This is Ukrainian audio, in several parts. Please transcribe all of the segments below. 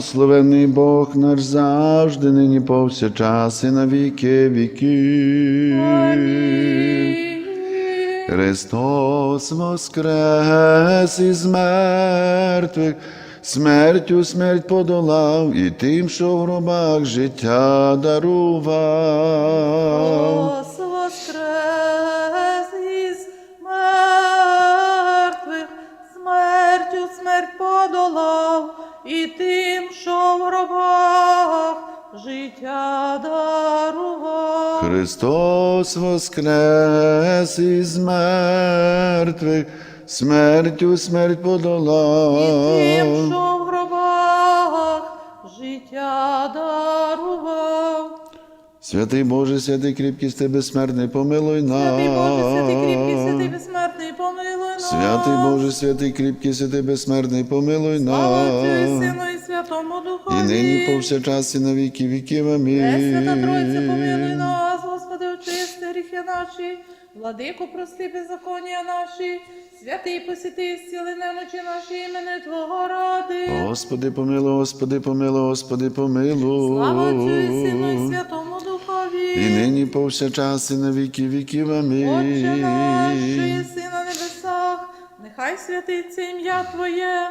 Благословений Бог наш завжди, нині повсякчас і на віки віків. Христос воскрес із мертвих, смертю смерть подолав і тим, що в гробах життя дарував. Христос воскрес в гробах життя дарував. Христос воскрес із мертвих, смертю смерть І подолав. тим, що в гробах життя дарував. Святий Боже, святий кріпкий, ти безсмертний, помилуй нас. Святий Боже, святий кріпкий, святий безсмертний, помилуй нас. Святий Боже, святий кріпкий, святий безсмертний, помилуй Слава Отцю і. Сину і Святому Духові. І нині повсякчас і на віки віків. Пресвята Тройця, помилуй Амінь. нас, Господи, очисти гріхи наші, владику, прости беззаконня наші, святий посіти, зціли немочі наші імени Твого ради. Господи, помилуй, Господи, помилуй, Господи, помилуй. Слава Отцю і Сину і Святому Духові. І нині повсякчас і на віки віків. Отче наш, що Амінь. єси на небесах, нехай святиться ім'я Твоє,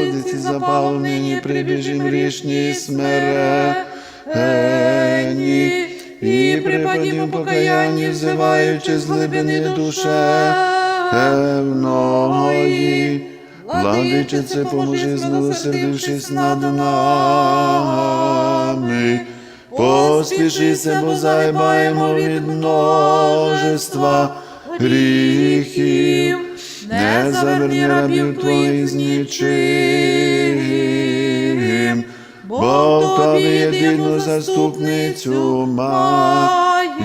Родиці запалом нині прибіжим грішні смирені, і припадімо покаянні, взиваючи з глибини душевної. Владичице, поможи, змилосердившись над нами. Поспішися, бо зайбаємо від множества гріхів. Не заверні рабів твоїх з нічим, бо в тобі єдину заступницю маємо.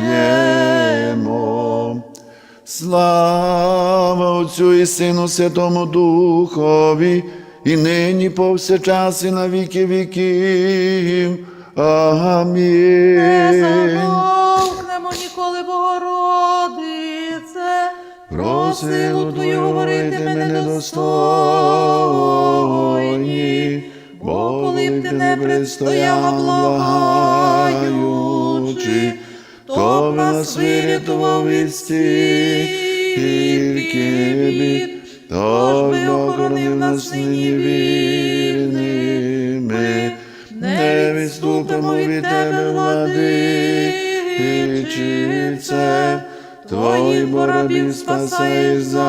Слава Отцю і Сину Святому Духові, і нині повсякчас і на віки віків. Не Амінь. замовкнемо ніколи, Богородице, Про силу Твою говорити мене недостойні, бо коли б ти не предстояла благаючи, то б нас вирятував від стільки бід, то би охоронив нас нині вірними, не відступимо від тебе, владичице, Твої борабів спасаєш завжди,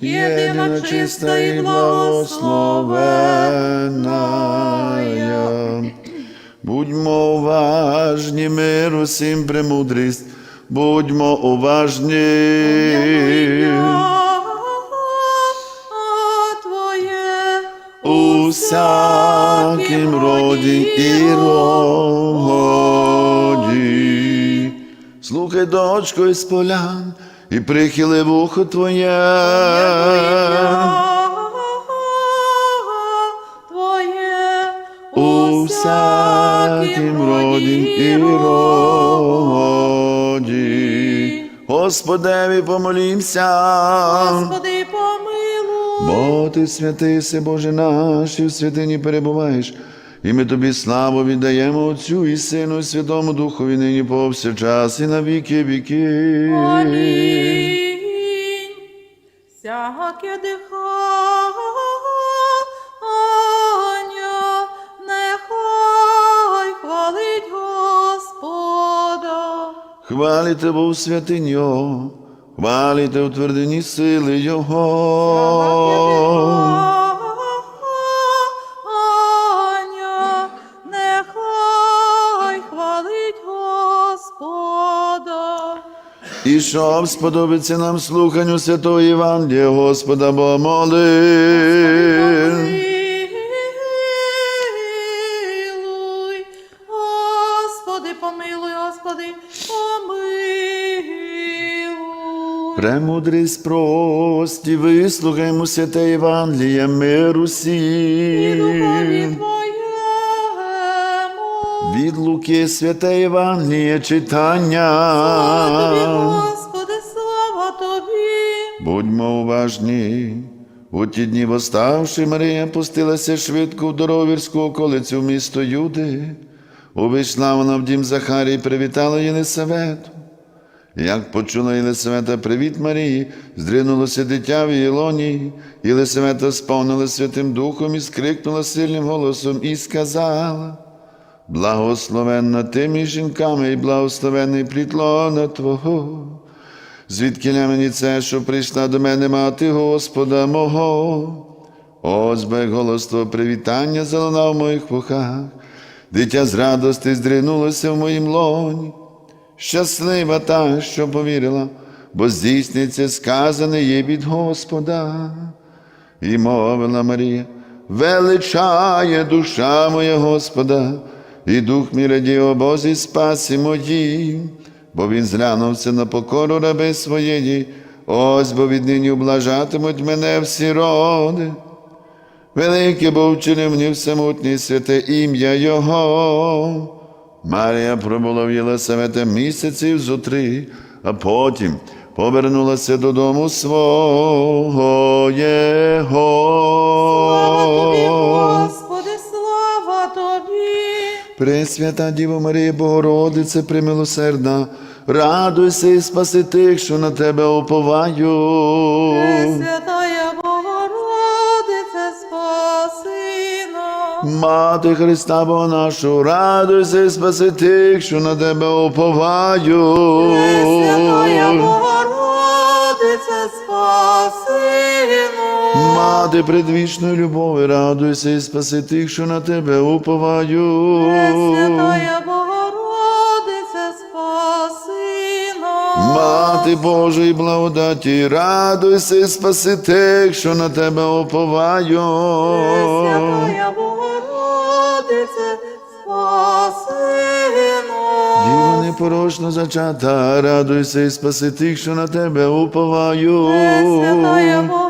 єдина чиста і благословенна. Будьмо уважні, мир усім премудрість, будьмо уважні. У всякім роді і роді. Слухай, дочко, із полян, і прихили вухо твоє. Твоє У всякім роді і роді. Господеві помолімся. Господи, помилуй. Бо ти святий, Боже наш, і в святині перебуваєш, і ми тобі славу віддаємо Отцю і Сину, і Святому Духові нині повсякчас і на віки віки. Амінь. Всяке дихання нехай хвалить Господа. Хвалите Бо в святині Його, хвалите у твердині сили Всяке Його. І щоб сподобиться нам слуханню Святого Євангелія, Господа Бога Господи. Премудрість прості, вислухаймо святе Євангеліє, миру І духові всім. Твоєму. Від Луки святе Євангеліє читання. Слава тобі, Господи, слава Тобі. Будьмо уважні. У ті дні восставши, Марія пустилася швидко в дорогу вірську околицю в місто Юди. Увійшла вона в дім Захарії і привітала Єлисавету. Як почула Єлисавета привіт Марії, здринулося дитя в її лоні. Єлисавета сповнила Святим Духом і скрикнула сильним голосом і сказала: Благословенна ти між жінками, і благословенний плід лона Твого. Звідки мені це, що прийшла до мене мати Господа мого? Ось би голос твого привітання залунав в моїх вухах, дитя з радости здринулося в моїм лоні. Щаслива та, що повірила, бо здійсниться сказане їй від Господа. І мовила Марія, величає душа моя Господа, і дух мій радіє о Бозі спасі моїй, бо він зглянувся на покору раби своєї, ось бо віднині облажатимуть мене всі роди. Велике бо вчинив мені всемутнє святе ім'я Його. Марія пробула в Єлисавета місяців зо три, а потім повернулася додому свого Слава тобі, Пресвята Діво Марія Богородице, примилосердна, радуйся і спаси тих, що на тебе уповаю. Святая Богородице, спаси нас. Мати Христа Бога нашу, радуйся і спаси тих, що на тебе уповаю. Святая Богородице, спаси нас. Мати предвічної любові, радуйся і спаси тих, що на тебе уповаю. Святая Богородице, спаси нас. Мати Божої благодаті, радуйся і спаси тих, що на тебе уповаю. Святая Богородице, спаси нас. Діво непорочно зачата, радуйся і спаси тих, що на тебе уповаю. Святая Богородице,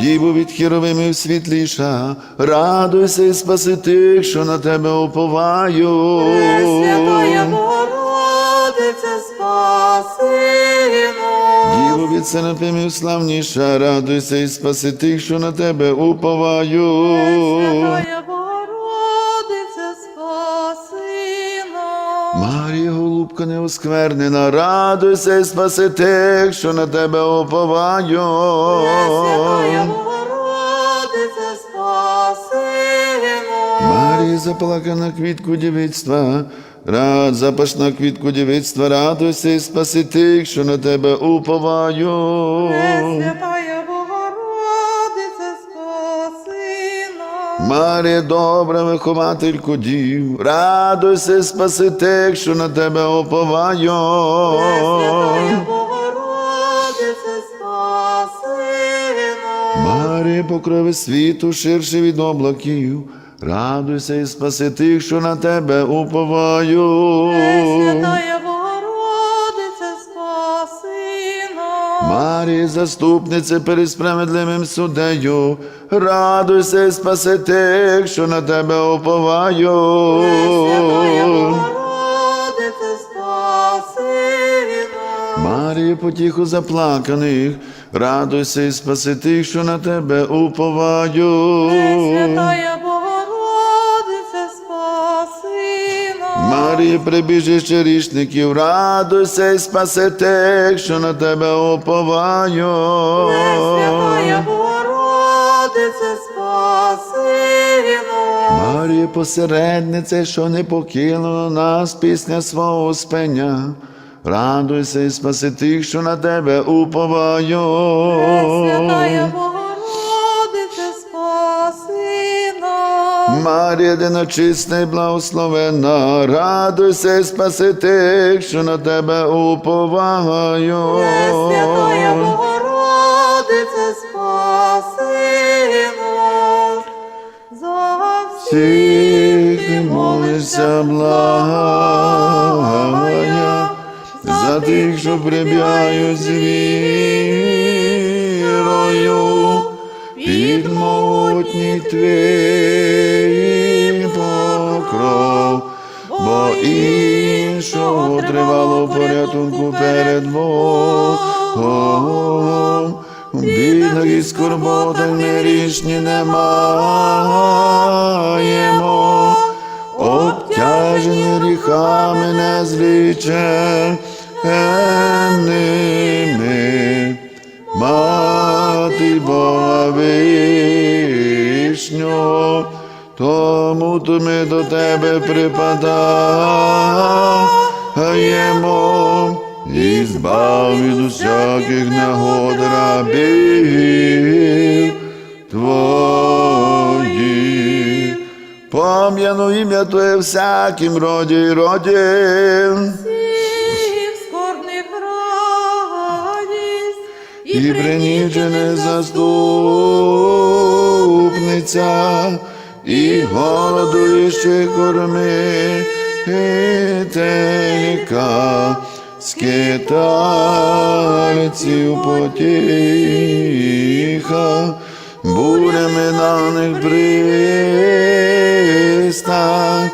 Діво від хіровимів світліша, радуйся і спаси тих, що на тебе уповаю. Святая Богородице, спаси нас. Діво від серафимів славніша, радуйся і спаси тих, що на тебе уповаю. Святая голубка неосквернена, радуйся і спаси тих, що на тебе уповаю. Святая Богородице. Марія, заплакана квітку дівицтва, рад запашна квітку дівицтва, радуйся і спаси тих, що на тебе уповаю. Марія, добра виховательку дів, радуйся спаси тих, що на тебе нас. Марія, покрови світу, ширше від облаків, радуйся і спаси тих, що на тебе уповаю. Нас. Марія, заступниця перед справедливим суддею, радуйся і спаси тих, що на тебе уповаю. Марія, потіху заплаканих, радуйся і спаси тих, що на тебе уповаю. Нас. Марія, прибіжище річників, радуйся і спаси тих, що на тебе уповаю. Святая Богородице, спаси нас. Марія, посередниця, що не покинула нас пісня свого спення. Радуйся і спаси тих, що на тебе уповаю. Святая Богородице, Марія, дина чисна і благословена, радуйся і спаси тих, що на тебе уповаю. Святая Богородице, спаси нас. За Всіх ти молишся, благая, за тих, що прибігають з вірою, під могутній твій покров, бо іншого тривало порятунку перед Богом. У бідах і скорботах нерішні не маємо, обтяжені гріхами незліченими. Мати Бога вишнього, тому то ми до тебе припадаємо, і збав від усяких негод рабів твоїх. Пом'яну ім'я Твоє всяким роді й роді. І принічене заступниця, і голодуючи кормителька, скитальців потіха, бурями на них пристань,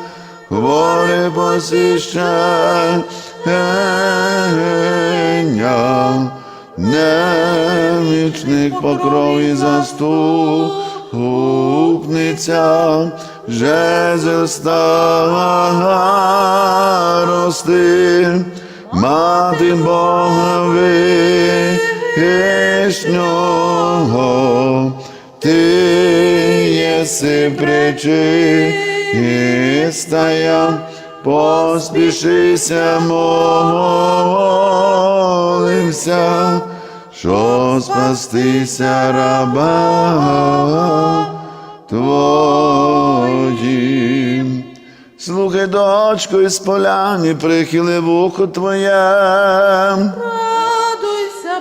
хворе посіщення, немічних покров і заступниця, жезл старости, мати Бога вишнього, ти єси причистая, поспішися, молимся, що спастися раба Твоїм. Слухай, дочко, із поляни, прихили вухо Твоє. Радуйся,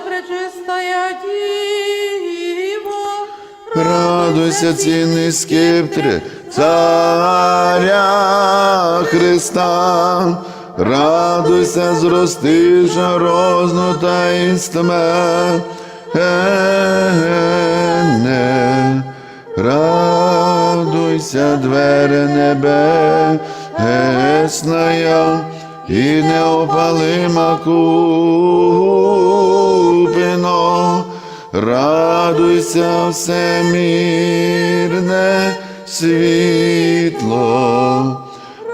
пречистая Діво, Радуйся, цінний скиптре, царя Христа, радуйся, зростиша розну таїнстве. Не. Радуйся, двері небесная, і неопалима купино. Радуйся, всемірне світло,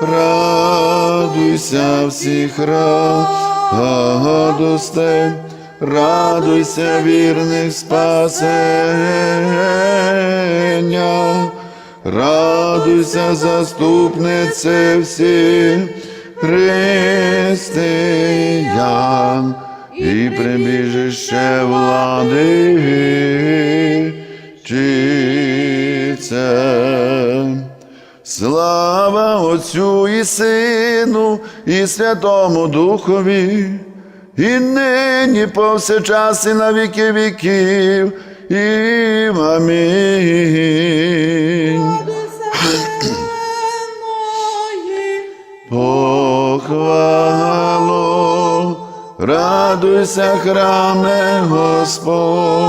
радуйся всіх радостей, радуйся вірних спасення, радуйся, заступнице всіх християн. І прибіжище влади чице. Слава Отцю і Сину, і Святому Духові, і нині повсякчас і на віки віків, і амінь. Похвало, радуйся, храме Господній,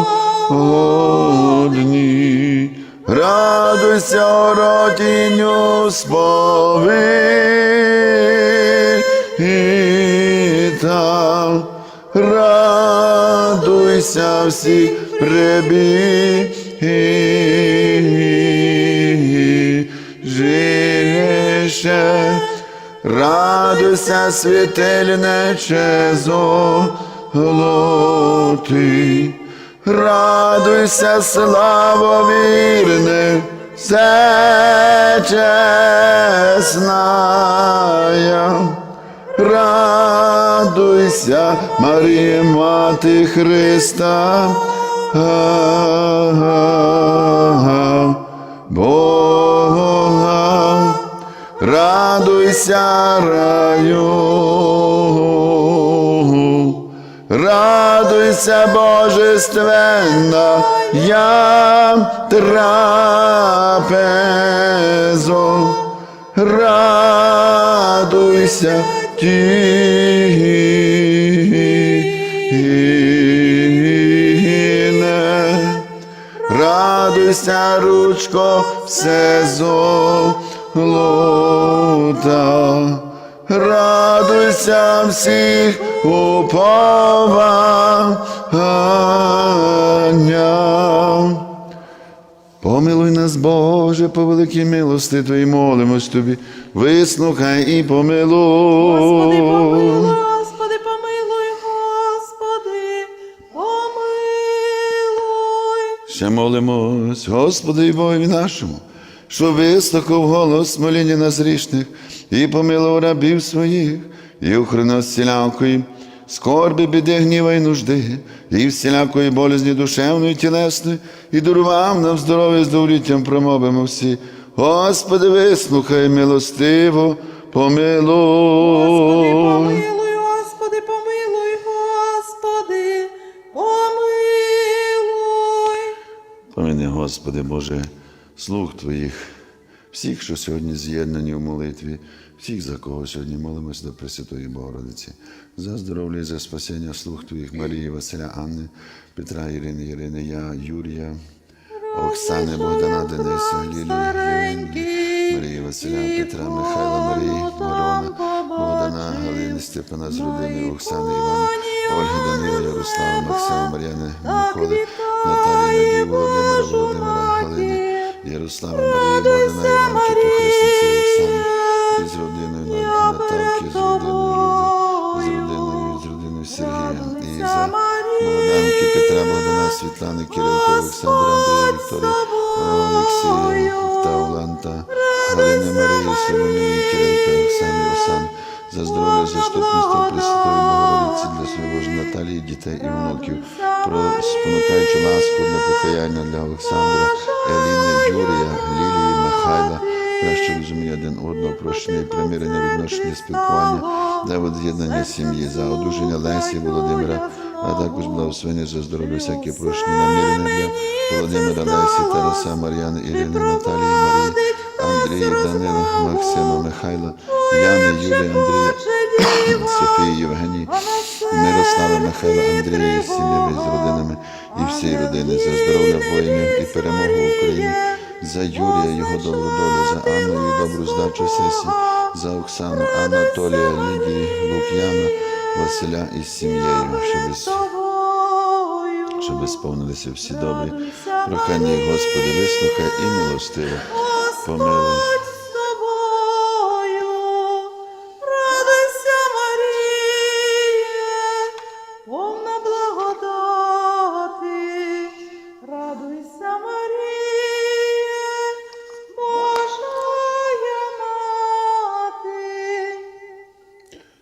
радуйся, оротінню сповита, радуйся всі прибіжище, радуйся, світильниче золотий, радуйся, слава вірне, все чесная. Радуйся, Марія, Мати Христа, Бога. Радуйся, раю, радуйся, божественна, я трапезо, радуйся, тіне. Радуйся, ручко, все золота, радуйся всіх уповання. Помилуй нас, Боже, по великій милости Твоїй молимось Тобі, вислухай і помилуй. Господи, помилуй, Господи, помилуй, Господи, помилуй. Ще молимось, Господи і Богові нашому, що вислухав голос моління нас грішних і помилував рабів своїх, і охрана всілякої, скорби, біди, гніва і нужди, і всілякої болезні душевної, і тілесної, і дарував нам здоров'я з довліттям промовимо всі. Господи, вислухай милостиво, помилуй. Господи, помилуй, Господи, помилуй, Господи, помилуй. Господи Боже, слух Твоїх, всіх, що сьогодні з'єднані в молитві, всіх, за кого сьогодні молимось до Пресвятої Богородиці, за здоров'я і за спасіння слух Твоїх, Марії, Василя, Анни, Петра, Ірини, Ірини, я, Юрія, Оксани, Богдана, Дениса, Лілії, Марії, Василя, Петра, Михайла, Марії, Мирона, Богдана, Галини, Степана з родини, Оксани, Івана, Ольги, Данила, Ярослава, Максима, Мар'яни, Миколи, Ярослава, Марії, Богдана, Іванки, Похресниці, Оксани, і з родиною Наталки, з родиною Люби, з родиною, з родиною Сергія, і за Богданки, Петра, Богдана, Світлани, Кирилка, Олександра, Андрія, Вікторії, Олексія та Оланта, Галини Марії, Соломії, Кирилка, Оксани, Осан, за здоров'я, заступництво Пресвятої Богородиці для своєї Наталії, дітей і внуків, про спонукаючи ласку для покаяння для Олександра, Еліни, Юрія, Лілії, Михайла, краще розуміння один одного, прощення і примирення, відношення, спілкування, для від'єднання сім'ї, за одруження Лесі, Володимира, а також благословення за здоров'я, всяке прощення, намірення для Володимира, Лесі, Тараса, Мар'яни, Ірини, Наталії, Марії, Андрія, Данила, Максима, Михайла, Яни, Юлії, Андрія, Софії, Євгенії, Мирослава, Михайла, Андрія, з сім'ями, з родинами і всієї родини, за здоров'я воїнів і перемогу в Україні, за Юрія, його добру долю, за Анну, її добру здачу сесії, за Оксану, Анатолія, Лідії, Лук'яна, Василя із сім'єю, щоб сповнилися всі добрі. Прохання, Господи, вислухай і милостиво. Помилуй. Повна благодати. Радуйся, Маріє, Божая мати.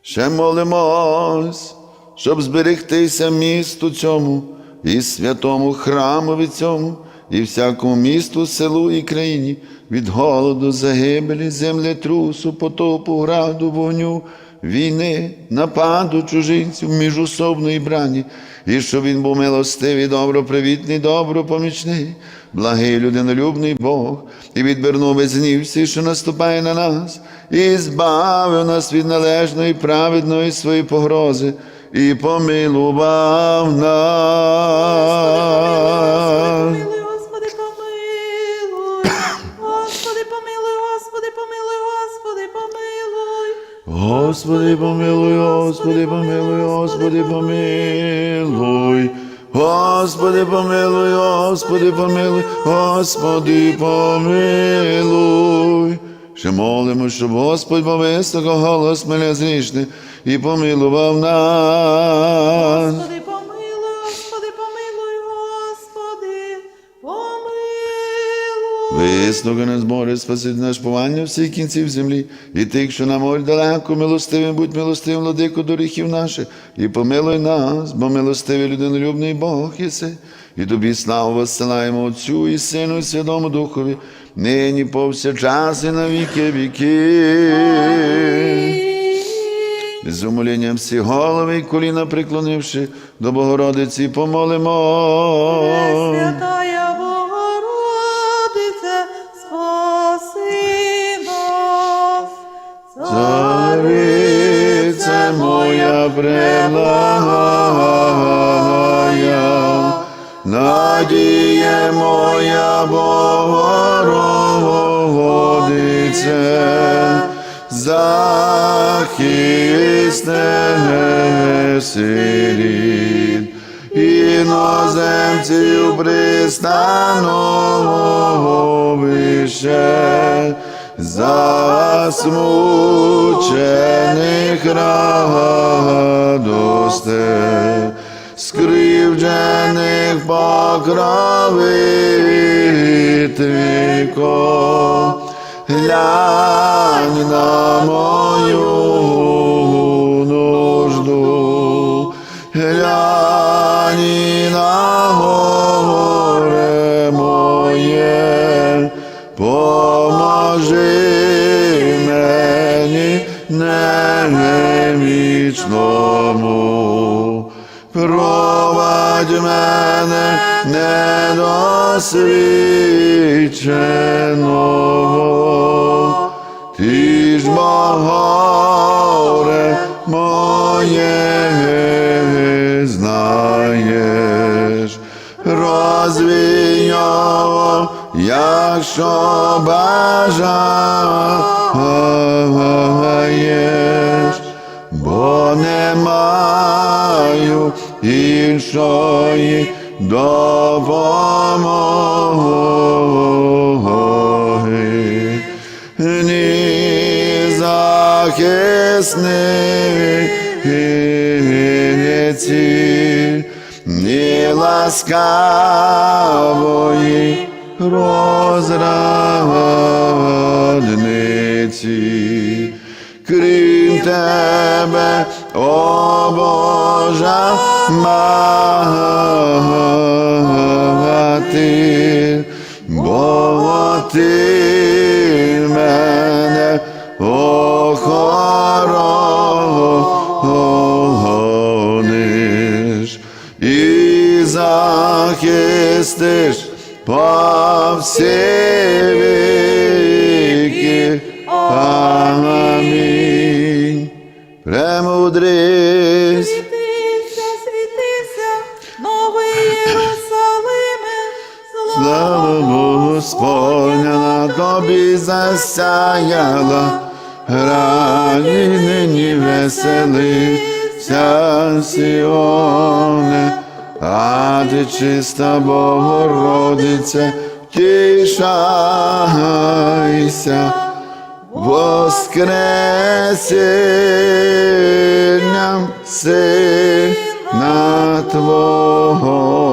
Ще молимось, щоб зберегтися місту цьому і святому храмові цьому, і всякому місту, селу і країні від голоду, загибелі, землетрусу, потопу, граду, вогню, війни, нападу чужинців, міжособної брані, і щоб він був милостивий, добропривітний, добропомічний, благий людинолюбний Бог, і відвернув без гнів всі, що наступає на нас, і збавив нас від належної, праведної своєї погрози, і помилував нас. Господи, помилуй, Господи, помилуй, Господи, помилуй. Господи, помилуй, Господи, помилуй, Господи, помилуй. Ще молимо, щоб Господь повисоко голос мене зрішний і помилував нас. Вислуги нас, Боже, спасить наш повання всіх кінців землі, і тих, що на морі далеко, милостивим, будь милостивим, владико, до гріхів наших, і помилуй нас, бо милостивий людинолюбний Бог єси, І тобі славу воссилаємо Отцю і Сину, і Святому Духові, нині повсякчас і на віки віки. З умолінням всі голови і коліна приклонивши до Богородиці, помолимо. Моя преблагая, надіє моя Богородице, захисне сиріт, іноземців пристановище, засмучених радосте, скривджених покровителько, глянь на мою нужду, глянь на мені немічному, провадь мене недосвідченого, ти ж горе моє знаєш, розвій якщо бажаєш, бо не маю іншої допомоги, ні захисниці, ні ласкавої розрадниці, крім тебе, о Божа мати, бо ти мене охорониш і захистиш по всі засяяла, раді нині веселися Сіоне, а ти чиста Богородице, тішайся, воскресінням сина Твого.